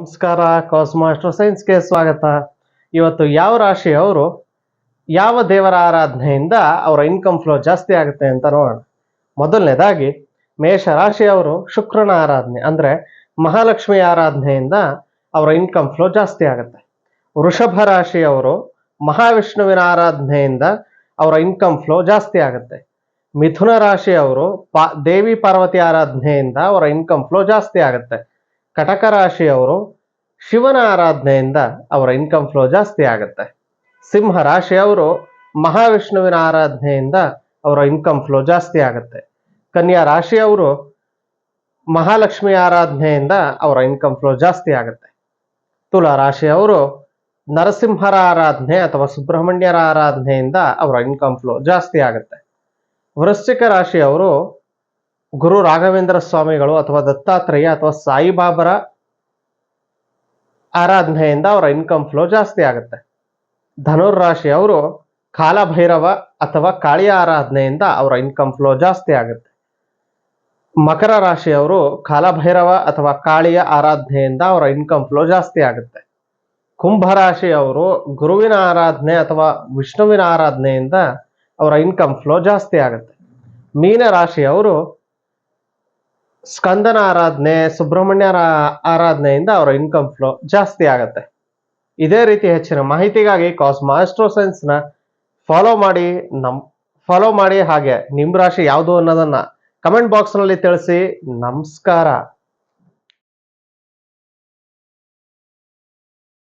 ನಮಸ್ಕಾರ ಕಾಸ್ಮಾಸ್ಟರ್ ಸೈನ್ಸ್ಗೆ ಸ್ವಾಗತ. ಇವತ್ತು ಯಾವ ರಾಶಿಯವರು ಯಾವ ದೇವರ ಆರಾಧನೆಯಿಂದ ಅವರ ಇನ್ಕಮ್ ಫ್ಲೋ ಜಾಸ್ತಿ ಆಗುತ್ತೆ ಅಂತ ನೋಡೋಣ. ಮೊದಲನೇದಾಗಿ, ಮೇಷ ರಾಶಿಯವರು ಶುಕ್ರನ ಆರಾಧನೆ, ಅಂದ್ರೆ ಮಹಾಲಕ್ಷ್ಮಿ ಆರಾಧನೆಯಿಂದ ಅವರ ಇನ್ಕಮ್ ಫ್ಲೋ ಜಾಸ್ತಿ ಆಗುತ್ತೆ. ವೃಷಭ ರಾಶಿಯವರು ಮಹಾವಿಷ್ಣುವಿನ ಆರಾಧನೆಯಿಂದ ಅವರ ಇನ್ಕಮ್ ಫ್ಲೋ ಜಾಸ್ತಿ ಆಗುತ್ತೆ. ಮಿಥುನ ರಾಶಿಯವರು ಪಾ, ದೇವಿ ಪಾರ್ವತಿ ಆರಾಧನೆಯಿಂದ ಅವರ ಇನ್ಕಮ್ ಫ್ಲೋ ಜಾಸ್ತಿ ಆಗುತ್ತೆ. ಕಟಕ ರಾಶಿಯವರು ಶಿವನ ಆರಾಧನೆಯಿಂದ ಅವರ ಇನ್ಕಮ್ ಫ್ಲೋ ಜಾಸ್ತಿ ಆಗುತ್ತೆ. ಸಿಂಹ ರಾಶಿಯವರು ಮಹಾವಿಷ್ಣುವಿನ ಆರಾಧನೆಯಿಂದ ಅವರ ಇನ್ಕಮ್ ಫ್ಲೋ ಜಾಸ್ತಿ ಆಗುತ್ತೆ. ಕನ್ಯಾ ರಾಶಿಯವರು ಮಹಾಲಕ್ಷ್ಮಿ ಆರಾಧನೆಯಿಂದ ಅವರ ಇನ್ಕಮ್ ಫ್ಲೋ ಜಾಸ್ತಿ ಆಗುತ್ತೆ. ತುಲಾ ರಾಶಿಯವರು ನರಸಿಂಹರ ಆರಾಧನೆ ಅಥವಾ ಸುಬ್ರಹ್ಮಣ್ಯರ ಆರಾಧನೆಯಿಂದ ಅವರ ಇನ್ಕಮ್ ಫ್ಲೋ ಜಾಸ್ತಿ ಆಗುತ್ತೆ. ವೃಶ್ಚಿಕ ರಾಶಿಯವರು ಗುರು ರಾಘವೇಂದ್ರ ಸ್ವಾಮಿಗಳು ಅಥವಾ ದತ್ತಾತ್ರೇಯ ಅಥವಾ ಸಾಯಿಬಾಬರ ಆರಾಧನೆಯಿಂದ ಅವರ ಇನ್ಕಮ್ ಫ್ಲೋ ಜಾಸ್ತಿ ಆಗುತ್ತೆ. ರಾಶಿಯವರು ಕಾಲಭೈರವ ಅಥವಾ ಕಾಳಿಯ ಆರಾಧನೆಯಿಂದ ಅವರ ಇನ್ಕಮ್ ಫ್ಲೋ ಜಾಸ್ತಿ ಆಗುತ್ತೆ. ಮಕರ ರಾಶಿಯವರು ಕಾಲಭೈರವ ಅಥವಾ ಕಾಳಿಯ ಆರಾಧನೆಯಿಂದ ಅವರ ಇನ್ಕಮ್ ಫ್ಲೋ ಜಾಸ್ತಿ ಆಗುತ್ತೆ. ರಾಶಿಯವರು ಗುರುವಿನ ಆರಾಧನೆ ಅಥವಾ ವಿಷ್ಣುವಿನ ಆರಾಧನೆಯಿಂದ ಅವರ ಇನ್ಕಮ್ ಫ್ಲೋ ಜಾಸ್ತಿ ಆಗುತ್ತೆ. ಮೀನ ರಾಶಿಯವರು ಸ್ಕಂದನ ಆರಾಧನೆ, ಸುಬ್ರಹ್ಮಣ್ಯರ ಆರಾಧನೆಯಿಂದ ಅವರ ಇನ್ಕಮ್ ಫ್ಲೋ ಜಾಸ್ತಿ ಆಗುತ್ತೆ. ಇದೇ ರೀತಿ ಹೆಚ್ಚಿನ ಮಾಹಿತಿಗಾಗಿ ಕಾಸ್ ಸೈನ್ಸ್ನ ಫಾಲೋ ಮಾಡಿ, ನಮ್ ಫಾಲೋ ಮಾಡಿ ಹಾಗೆ ನಿಮ್ಮ ರಾಶಿ ಯಾವುದು ಅನ್ನೋದನ್ನ ಕಮೆಂಟ್ ಬಾಕ್ಸ್ನಲ್ಲಿ ತಿಳಿಸಿ. ನಮಸ್ಕಾರ.